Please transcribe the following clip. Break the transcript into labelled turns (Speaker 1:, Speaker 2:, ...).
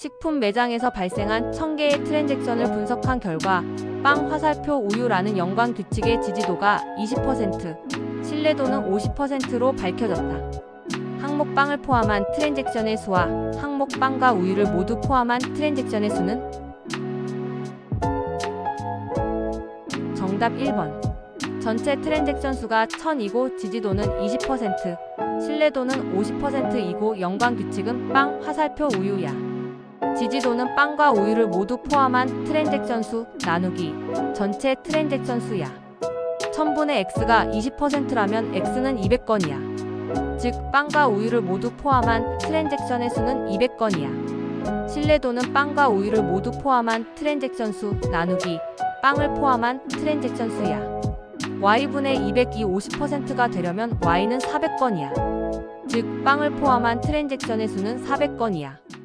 Speaker 1: 식품 매장에서 발생한 1000개의 트랜잭션을 분석한 결과 빵 화살표 우유라는 연관 규칙의 지지도가 20%, 신뢰도는 50%로 밝혀졌다. 항목 빵을 포함한 트랜잭션의 수와 항목 빵과 우유를 모두 포함한 트랜잭션의 수는 정답 1번. 전체 트랜잭션 수가 1000이고 지지도는 20%, 신뢰도는 50%이고 연관 규칙은 빵 화살표 우유야. 지지도는 빵과 우유를 모두 포함한 트랜잭션 수 나누기 전체 트랜잭션 수야. 1000분의 x가 20%라면 x는 200건이야. 즉 빵과 우유를 모두 포함한 트랜잭션의 수는 200건이야. 신뢰도는 빵과 우유를 모두 포함한 트랜잭션 수 나누기 빵을 포함한 트랜잭션 수야. y분의 200이 50%가 되려면 y는 400건이야. 즉 빵을 포함한 트랜잭션의 수는 400건이야.